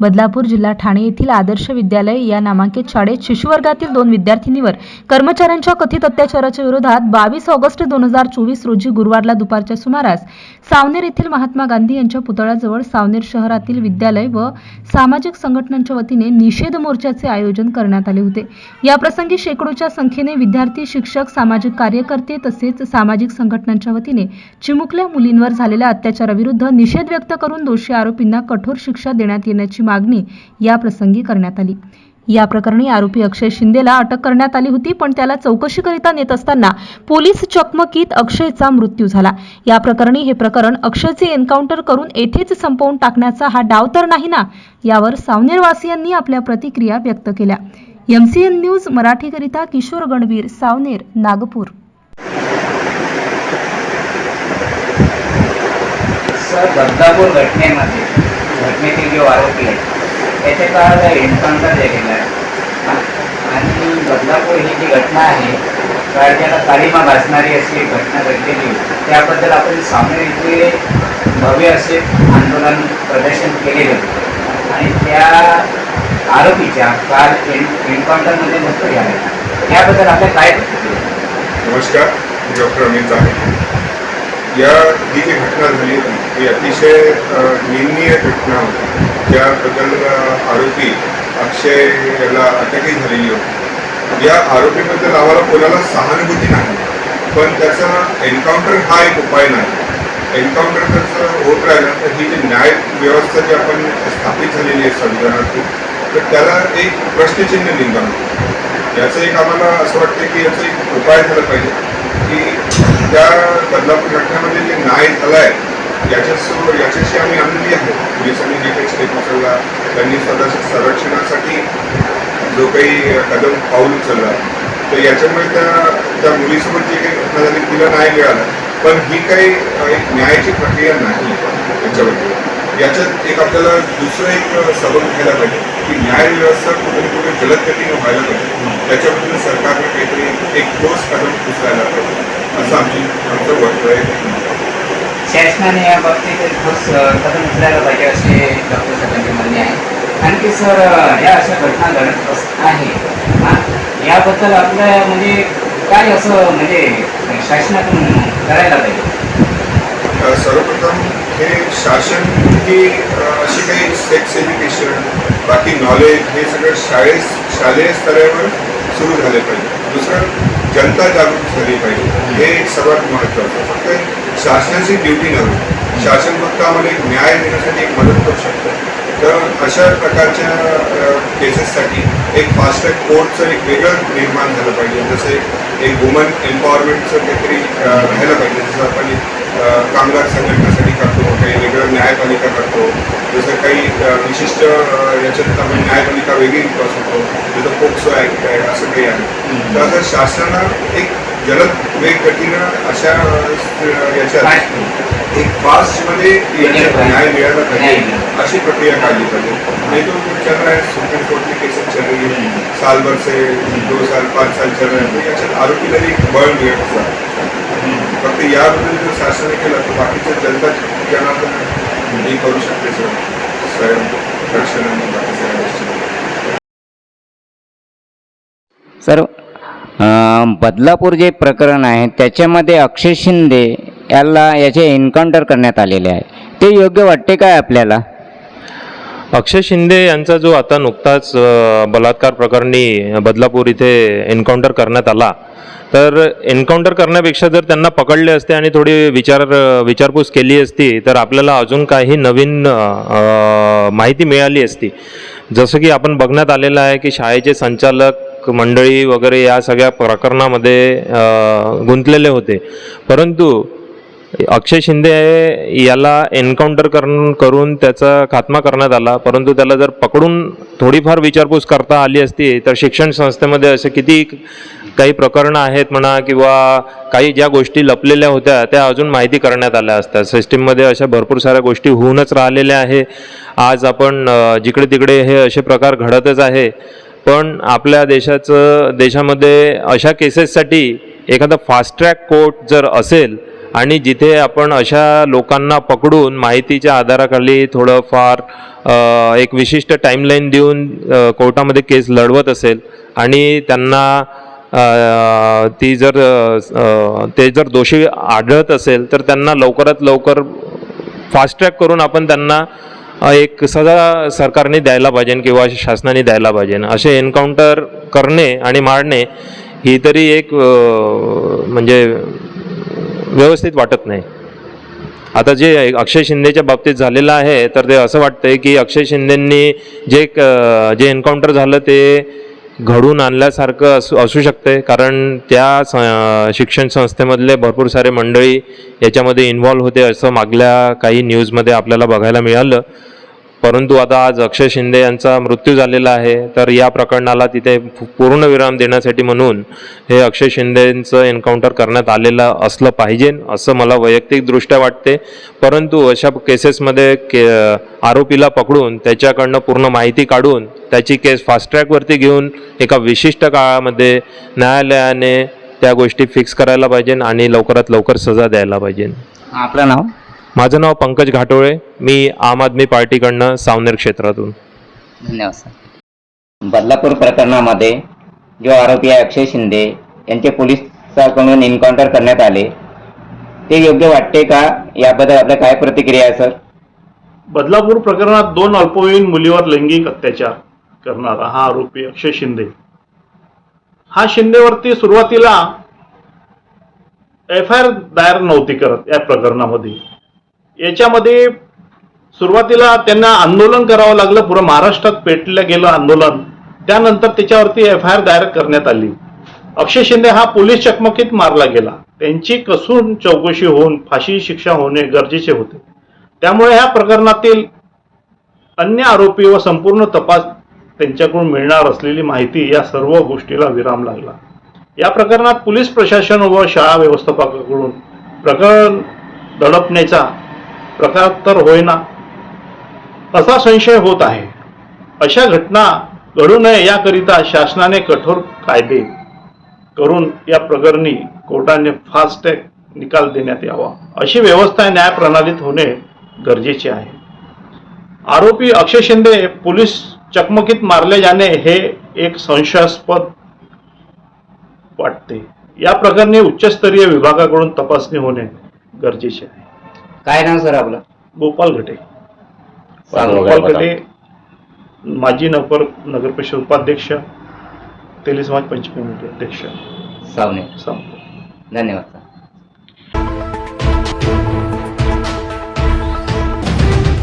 बदलापूर जिल्हा ठाणे येथील आदर्श विद्यालय या नामांकित शाळेत शिशुवर्गातील दोन विद्यार्थिनीवर कर्मचाऱ्यांच्या कथित अत्याचाराच्या विरोधात बावीस ऑगस्ट दोन हजार चोवीस रोजी गुरुवारला दुपारच्या सुमारास सावनेर येथील महात्मा गांधी यांच्या पुतळ्याजवळ सावनेर शहरातील विद्यालय व सामाजिक संघटनांच्या वतीने निषेध मोर्चाचे आयोजन करण्यात आले होते. याप्रसंगी शेकडोच्या संख्येने विद्यार्थी शिक्षक सामाजिक कार्यकर्ते तसेच सामाजिक संघटनांच्या वतीने चिमुकल्या मुलींवर झालेल्या अत्याचाराविरुद्ध निषेध व्यक्त करून दोषी आरोपींना कठोर शिक्षा देण्यात येण्याची मागणी या प्रसंगी करण्यात आली. या प्रकरणी आरोपी अक्षय शिंदेला अटक करण्यात आली होती पण त्याला चौकशीकरिता नेत असताना पोलीस चकमकीत अक्षयचा मृत्यू झाला. या प्रकरणी हे प्रकरण अक्षयचे एन्काउंटर करून येथेच संपवून टाकण्याचा हा डाव तर नाही ना? यावर सावनेरवासियांनी आपल्या प्रतिक्रिया व्यक्त केल्या. एमसीएन न्यूज मराठीकरिता किशोर गणवीर सावनेर नागपूर. सर बदलापूर घटनेमध्ये घटनेतील जो आरोपी आहे त्याचे काळात एन्काउंटर केलेला आहे. आणि बदलापूर ही जी घटना आहे राज्याला काळीमा भासणारी अशी एक घटना घडलेली त्याबद्दल आपण सामने इथे भव्य असे आंदोलन प्रदर्शन केलेले होते आणि त्या आरोपीच्या काल एन एन्काउंटरमध्ये मृत्यू झाला त्याबद्दल आपल्या काय नमस्कार मी डॉक्टर अमित आहे या ही जी घटना झाली ही अतिशय निंदनीय घटना होती. ज्याबद्दल आरोपी अक्षय याला अटकही झालेली होती. या आरोपीबद्दल आम्हाला कोणाला सहानुभूती नाही. पण त्याचा एन्काउंटर हा एक उपाय नाही. एन्काउंटर त्याचं होत राहिलं तर ही जी न्याय व्यवस्था जी आपण स्थापित झालेली आहे संविधानातून तर त्याला एक प्रश्नचिन्ह निर्माण होतं याचं एक आम्हाला असं वाटतं की याचा एक उपाय झाला पाहिजे. की त्या बदलापूर घटनेमध्ये जे न्याय झाला आहे याच्यासोबत याच्याशी आम्ही आनंदी आहोत. पोलिसांनी जे काही स्टेप उचलला त्यांनी स्वतःच्या संरक्षणासाठी जो काही कदम पाऊल उचलला तर याच्यामुळे त्या त्या मुलीसोबत जे काही घटना झाली तिला न्याय मिळाला. पण ही काही एक न्यायाची प्रक्रिया नाही याच्याबद्दल याच्यात एक आपल्याला दुसरं एक सबक घ्यायला पाहिजे की न्याय व्यवस्था कुठे ना कुठे जलदगतीने व्हायला पाहिजे. त्याच्याबद्दल सरकारने काहीतरी एक ठोस कदम उचलायला पाहिजे असं आमची आमचं वक्तव्य आहे. शासनाने या बाबतीत ठोस कदम उचलायला पाहिजे असे डॉक्टर साहेबांचे म्हणणे आहे. आणखी सर या अशा घटना घडत आहे. हां? याबद्दल आपल्या म्हणजे काय असं म्हणजे शासनातून करायला पाहिजे? सर्वप्रथम हे शासन ही अशी काही सेक्स एज्युकेशन बाकी नॉलेज हे सगळं शाळे शालेय स्तरावर सुरू झाले पाहिजे. दुसरं जनता जागृत झाली पाहिजे. हे एक सर्वात महत्त्वाचं. फक्त शासनाची ड्युटी नव्हे. शासन फक्त आम्हाला एक न्याय देण्यासाठी एक मदत करू शकतं. तर अशा प्रकारच्या केसेससाठी एक फास्ट ट्रॅक कोर्टचं एक वेगळं निर्माण झालं पाहिजे. जसं एक- वुमन एम्पॉवरमेंटचं काहीतरी राहायला पाहिजे. जसं आपण कामगार संघटनेसाठी करतो काही वेगळं न्यायपालिका करतो. जसं काही विशिष्ट याच्यात आपण न्यायपालिका वेगळी बसवतो जसं पोक्सो ॲक्ट आहे असं काही आहे. तर असं शासनानं एक जलद वेग गतीनं अशा याच्यात एक फास्टमध्ये न्याय मिळाला पाहिजे. अशी प्रक्रिया काढली पाहिजे. नहीं तो कुछ चल रहा है सुप्रीम कोर्ट में केसेस चल रही है. साल भर से दो साल पाच साल चल रहे हैं. तो याच्यात आरोपीला एक बळ मिळत. फक्त याबद्दल जर शासनाने केलं तर बाकीच्या जनता जनार्दन हे करू शकते सर. स्वयं रक्षण आणि बाकी सगळ्या गोष्टी. सर बदलापूर जे प्रकरण आहे त्याच्यामध्ये अक्षय शिंदे याला याचे एन्काउंटर करण्यात आलेले आहे. ते योग्य वाटते काय आपल्याला? अक्षय शिंदे यांचा जो आता नुकताच बलात्कार प्रकरणी बदलापूर इथे एन्काउंटर करण्यात आला. तर एन्काउंटर करण्यापेक्षा जर त्यांना पकडले असते आणि थोडी विचार विचारपूस केली असती तर आपल्याला अजून काही नवीन माहिती मिळाली असती. जसं की आपण बघण्यात आलेलं आहे की शाळेचे संचालक मंडळी वगैरे या सगळ्या प्रकरणामध्ये गुंतलेले होते. परंतु अक्षय शिंदे याला एन्काउंटर करून करून त्याचा खात्मा करण्यात आला. परंतु त्याला जर पकडून थोडीफार विचारपूस करता आली असती तर शिक्षण संस्थेमध्ये असे किती काही प्रकरणं आहेत म्हणा किंवा काही ज्या गोष्टी लपलेल्या होत्या त्या अजून माहिती करण्यात आल्या असतात. सिस्टीममध्ये अशा भरपूर साऱ्या गोष्टी होऊनच राहिलेल्या आहे. आज आपण जिकडे तिकडे हे असे प्रकार घडतच आहे. पण आपल्या देशाचं देशामध्ये अशा केसेससाठी एखादा फास्ट ट्रॅक कोर्ट जर असेल आणि जिथे आपण अशा लोकांना पकडून माहितीच्या आधाराखाली थोडंफार एक विशिष्ट टाईमलाईन देऊन कोर्टामध्ये केस लढवत असेल आणि त्यांना ती जर ते जर दोषी आढळत असेल तर त्यांना लवकरात लवकर फास्ट ट्रॅक करून आपण त्यांना एक सजा सरकारने द्यायला पाहिजे किंवा शासनाने द्यायला पाहिजे. असे एन्काउंटर करणे आणि मारणे ही तरी एक म्हणजे व्यवस्थित वाटत नाही. आता जे अक्षय शिंदेच्या बाबतीत झालेलं आहे तर ते असं वाटतंय की अक्षय शिंदेंनी जे क- जे एन्काउंटर झालं ते घडून आणल्यासारखं असू असू शकते. कारण त्या स- शिक्षण संस्थेमधले भरपूर सारे मंडळी याच्यामध्ये इन्व्हॉल्व होते असं मागल्या काही न्यूजमध्ये आपल्याला बघायला मिळालं. परंतु आता आज अक्षय शिंदे यांचा मृत्यू झालेला आहे तर या प्रकरणाला तिथे पूर्ण विराम देण्यासाठी म्हणून हे अक्षय शिंदेचं एन्काउंटर करण्यात आलेलं असलं पाहिजे असं मला वैयक्तिकदृष्ट्या वाटते. परंतु अशा केसेसमध्ये के आरोपीला पकडून त्याच्याकडनं पूर्ण माहिती काढून त्याची केस फास्ट ट्रॅकवरती घेऊन एका विशिष्ट काळामध्ये न्यायालयाने त्या गोष्टी फिक्स करायला पाहिजे आणि लवकरात लवकर सजा द्यायला पाहिजे. आपलं नाव? माझं नाव पंकज घाटोळे. मी आम आदमी पार्टीकडनं सावनेर क्षेत्रातून. धन्यवाद सर. बदलापूर प्रकरणामध्ये जो आरोपी आहे अक्षय शिंदे यांचे पोलिसाकडून एन्काउंटर करण्यात आले. ते योग्य वाटते का? याबद्दल आपल्या काय प्रतिक्रिया आहे सर? बदलापूर प्रकरणात दोन अल्पवयीन मुलीवर लैंगिक अत्याचार करणारा हा आरोपी अक्षय शिंदे. हा शिंदेवरती सुरुवातीला एफ आय आर दायर नव्हती करत या प्रकरणामध्ये. याच्यामध्ये सुरुवातीला त्यांना आंदोलन करावं लागलं पुरं महाराष्ट्रात पेटलं गेलं आंदोलन. त्यानंतर त्याच्यावरती एफ आय आर दायर करण्यात आली. अक्षय शिंदे हा पोलीस चकमकीत मारला गेला. त्यांची कसून चौकशी होऊन फाशी शिक्षा होणे गरजेचे होते. त्यामुळे ह्या प्रकरणातील अन्य आरोपी व संपूर्ण तपास त्यांच्याकडून मिळणार असलेली माहिती या सर्व गोष्टीला विराम लागला. या प्रकरणात पोलीस प्रशासन व शाळा व्यवस्थापकाकडून प्रकरण दडपण्याचा प्रकार तर होईना. असा संशय होत आहे. अशा घटना घडू नये याकरिता शासनाने कठोर कायदे करून या प्रकरणी कोर्टाने फास्टॅग निकाल देण्यात यावा. अशी व्यवस्था न्यायप्रणालीत होणे गरजेचे आहे. आरोपी अक्षय शिंदे पोलीस चकमकीत मारले जाणे हे एक संशयास्पद वाटते. या प्रकरणी उच्चस्तरीय विभागाकडून तपासणी होणे गरजेचे आहे. काय नाव सर आपलं? गोपाल घटे. सांगा गोपाल बरं. घटे माजी नगर नगर परिषद उपाध्यक्ष तेली समाज पंचमी अध्यक्ष. सावने. सांगतो धन्यवाद सर.